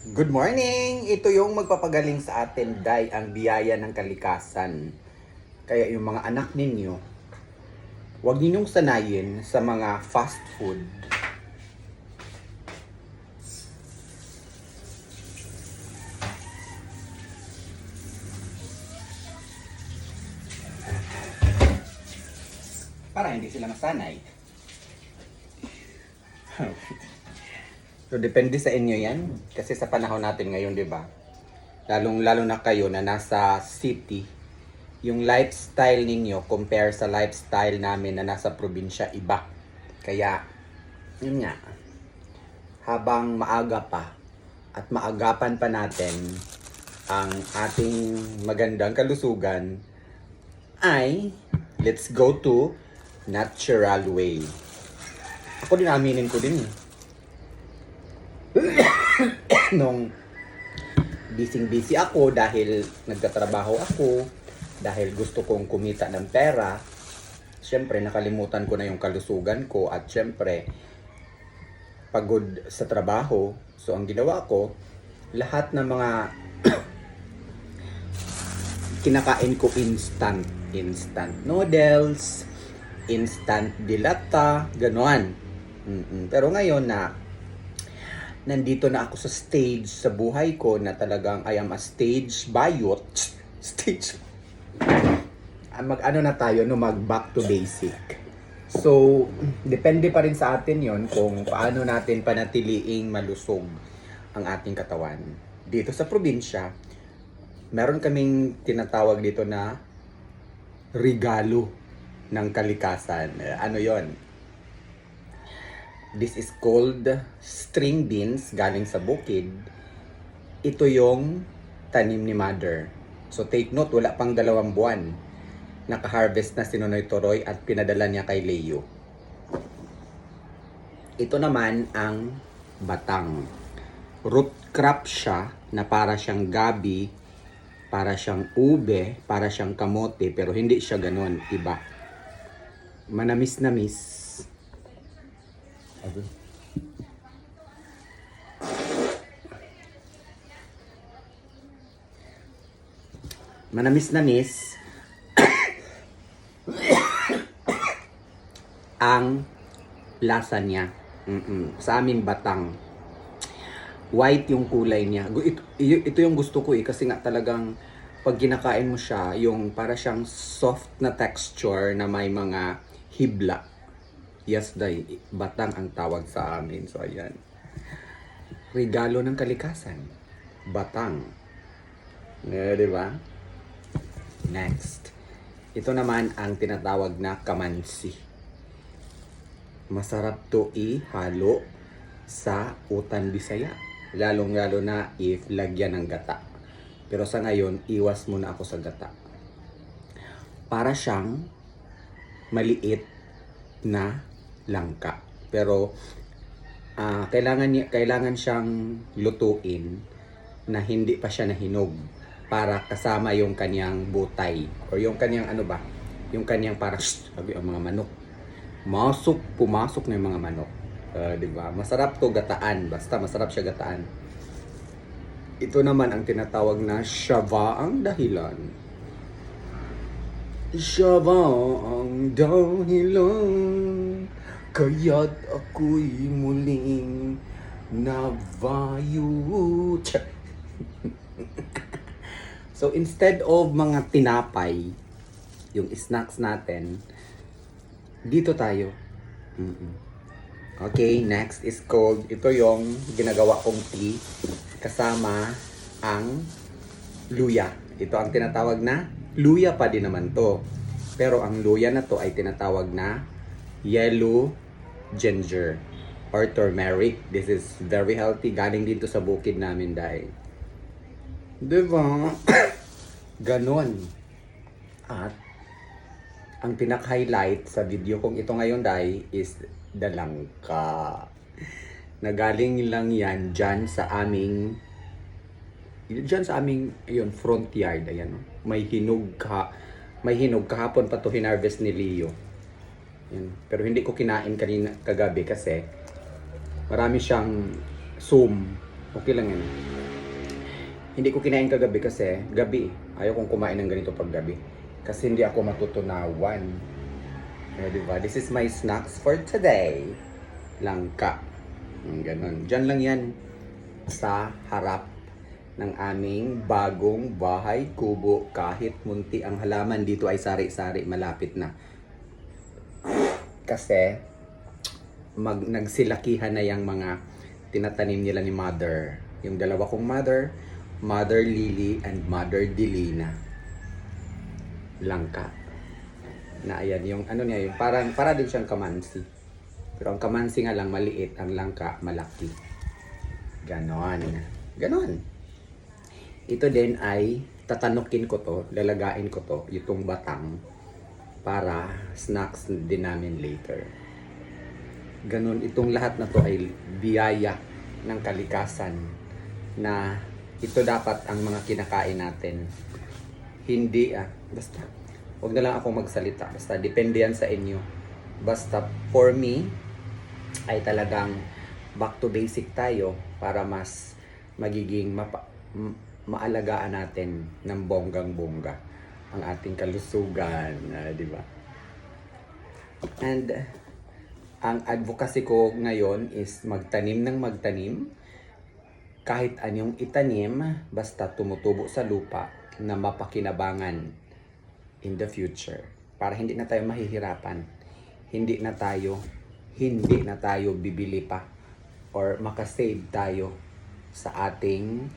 Good morning! Ito yung magpapagaling sa atin, Day, ang biyaya ng kalikasan. Kaya yung mga anak ninyo, huwag ninyong sanayin sa mga fast food. Para hindi sila masanay. So, depende sa inyo yan. Kasi sa panahon natin ngayon, di ba? Lalong lalo na kayo na nasa city, yung lifestyle ninyo compare sa lifestyle namin na nasa probinsya, iba. Kaya, yun nga, habang maaga pa at maagapan pa natin ang ating magandang kalusugan, ay let's go to natural way. Ako din aminin ko din eh nung busy-busy ako dahil nagtatrabaho ako, dahil gusto kong kumita ng pera, syempre nakalimutan ko na yung kalusugan ko at syempre pagod sa trabaho. So ang ginawa ko, lahat ng mga kinakain ko instant, instant noodles, instant dilata, ganoan. Mm-mm. Pero ngayon na nandito na ako sa stage sa buhay ko na talagang I am a stage bayot. Stage. Ah, Mag ano na tayo no mag back to basic. So, depende pa rin sa atin yon kung paano natin panatiliing malusog ang ating katawan. Dito sa probinsya, meron kaming tinatawag dito na regalo ng kalikasan. Eh, Ano yon? This is called string beans galing sa bukid. Ito yung tanim ni mother. So take note, wala pang dalawang buwan. Naka-harvest na si Nonoy Toroy at pinadala niya kay Leo. Ito naman ang batang. Root crop siya na para siyang gabi, para siyang ube, para siyang kamote, pero hindi siya ganun, iba. Manamis-namis. Abi. Manamis-namis. ang lasa niya. Mm-mm. Sa amin batang. White yung kulay niya. Ito, ito yung gusto ko eh kasi nga talagang pag kinakain mo siya, yung para siyang soft na texture na may mga hibla. Yes, day. Batang ang tawag sa amin. So, ayan. Regalo ng kalikasan. Batang. Eh, di ba? Next. Ito naman ang tinatawag na kamansi. Masarap to ihalo sa utan bisaya. Lalong-lalo na if lagyan ng gata. Pero sa ngayon, iwas muna ako sa gata. Para siyang maliit na langka. Pero ah, kailangan niya kailangan siyang lutuin na hindi pa siya nahinog para kasama yung kanyang butay or yung kanyang ano ba? Yung kanyang para sabi ang mga manok. Masok pumasok na yung mga manok. Ah, di ba? Masarap to gataan. Basta masarap siya gataan. Ito naman ang tinatawag na shava ang dahilan. Shava ang dahilan Kaya't ako'y muling navayo. So instead of mga tinapay Yung snacks natin Dito tayo. Okay, next is called Ito yung ginagawa kong tea Kasama ang luya. Ito ang tinatawag na luya pa din naman to. Pero ang luya na to ay tinatawag na yellow ginger or turmeric. This is very healthy. Galing dito sa bukid namin dahil. Diba? Ganon. At ang pinak-highlight sa video kong ito ngayon dahil is dalangka. Nagaling lang yan dyan sa aming Diyan sa aming yun, front yard, ayan, no? may hinog ka, may hinog kahapon pa to hinarvest ni Leo. Yan. Pero hindi ko kinain kanina kagabi kasi marami siyang sum Okay lang yan. Hindi ko kinain kagabi kasi gabi. eh. Ayaw kong kumain ng ganito pag gabi. Kasi hindi ako matutunawan. Eh, di ba? This is my snacks for today. Langka. Yung Ganon. Diyan lang yan sa harap ng aming bagong bahay kubo. Kahit munti ang halaman dito ay sari-sari malapit na. Kasi mag nagsilakihan na yung mga tinatanim nila ni mother. Yung dalawa kong mother, Mother Lily and Mother Delina. Langka. Na ayan, yung ano niya, yung parang, para din siyang kamansi. Pero ang kamansi nga lang maliit, ang langka malaki. Ganon. Ganon. Ito din ay tatanukin ko to, lalagain ko to, itong batang para snacks din namin later. Ganon, itong lahat na to ay biyaya ng kalikasan na ito dapat ang mga kinakain natin. Hindi ah, basta. Huwag na lang ako magsalita. Basta depende yan sa inyo. Basta for me, ay talagang back to basic tayo para mas magiging mapa, maalagaan natin ng bonggang-bongga ang ating kalusugan, ah, di ba? And uh, ang advocacy ko ngayon is magtanim ng magtanim. Kahit anyong itanim basta tumutubo sa lupa na mapakinabangan in the future. Para hindi na tayo mahihirapan. Hindi na tayo hindi na tayo bibili pa. Or makasave tayo sa ating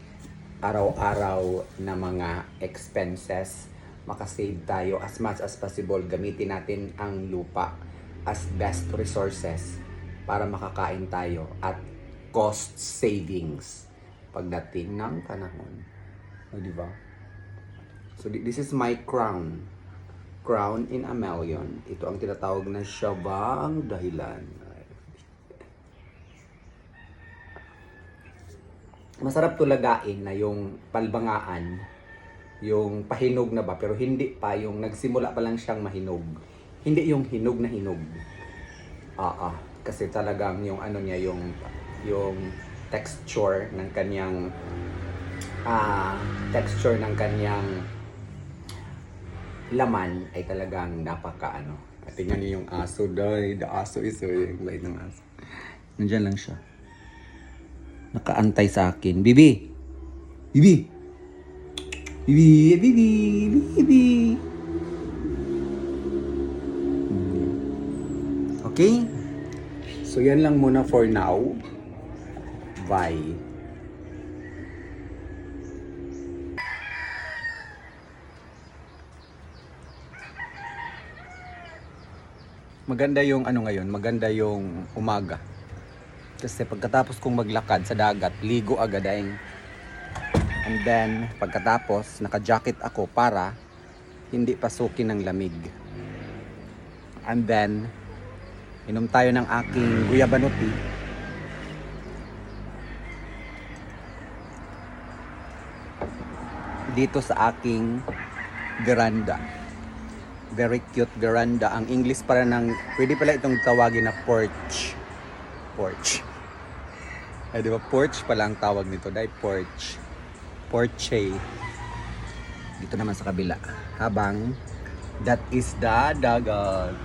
araw-araw na mga expenses makasave tayo as much as possible gamitin natin ang lupa as best resources para makakain tayo at cost savings pagdating ng panahon. O, di ba? So, thi- this is my crown. Crown in a. Ito ang tinatawag na siya ang dahilan? Masarap tulagain na yung palbangaan, yung pahinog na ba, pero hindi pa, yung nagsimula pa lang siyang mahinog. Hindi yung hinog na hinog. Ah, ah. Kasi talagang yung ano niya, yung, yung texture ng kanyang ah texture ng kanyang laman ay talagang napaka ano. At tingnan niyo yung aso dahil the aso is yung light ng aso. Nandiyan lang siya. Nakaantay sa akin. Bibi! Bibi! Bibi! Bibi! Bibi! Okay? So yan lang muna for now. Bye. Maganda yung ano ngayon, maganda yung umaga. Kasi pagkatapos kong maglakad sa dagat, ligo agad ay. And then, pagkatapos, naka-jacket ako para hindi pasukin ng lamig. And then, inom tayo ng aking guyabanuti. Dito sa aking veranda. Very cute veranda. Ang English para ng, pwede pala itong tawagin na porch. Porch. Ay, di ba? Porch pala ang tawag nito. Dahil porch. Porche. Dito naman sa kabila. Habang, that is the dagat.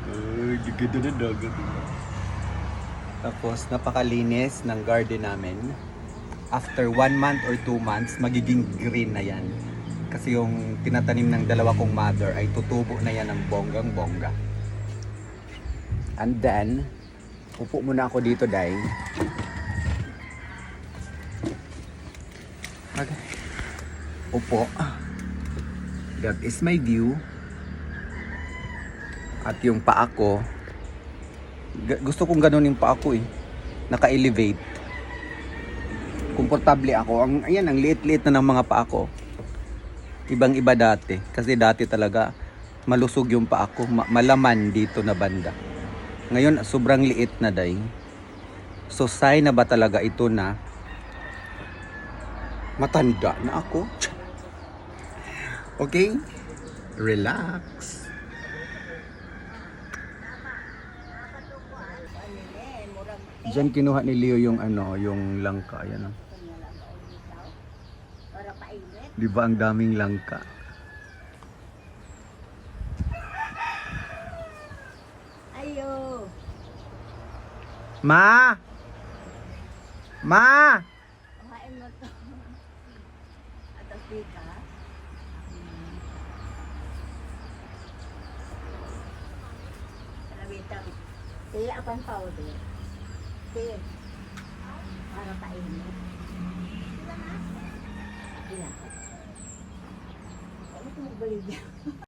Ganda na dagat. Tapos, napakalinis ng garden namin. After one month or two months, magiging green na yan. Kasi yung tinatanim ng dalawa kong mother ay tutubo na yan ng bonggang bongga. And then, upo muna ako dito, Day. Mag upo. That is my view. At yung paa ko, gusto kong ganun yung paa ko eh. Naka-elevate. Komportable ako. Ang, ayan, ang liit-liit na ng mga paa ko. Ibang iba dati. Kasi dati talaga malusog yung paa ko. Ma- malaman dito na banda. Ngayon, sobrang liit na day. So, sign na ba talaga ito na matanda na ako? Okay? Relax. Diyan kinuha ni Leo yung ano, yung langka. Ayan oh. Di ba ang daming langka? Ayo. Ma! Ma! Kuhain mo to. At ang lang. Tiya akong powder. Tiya. Para kainin. Ilan? Ano kung magbalik yan?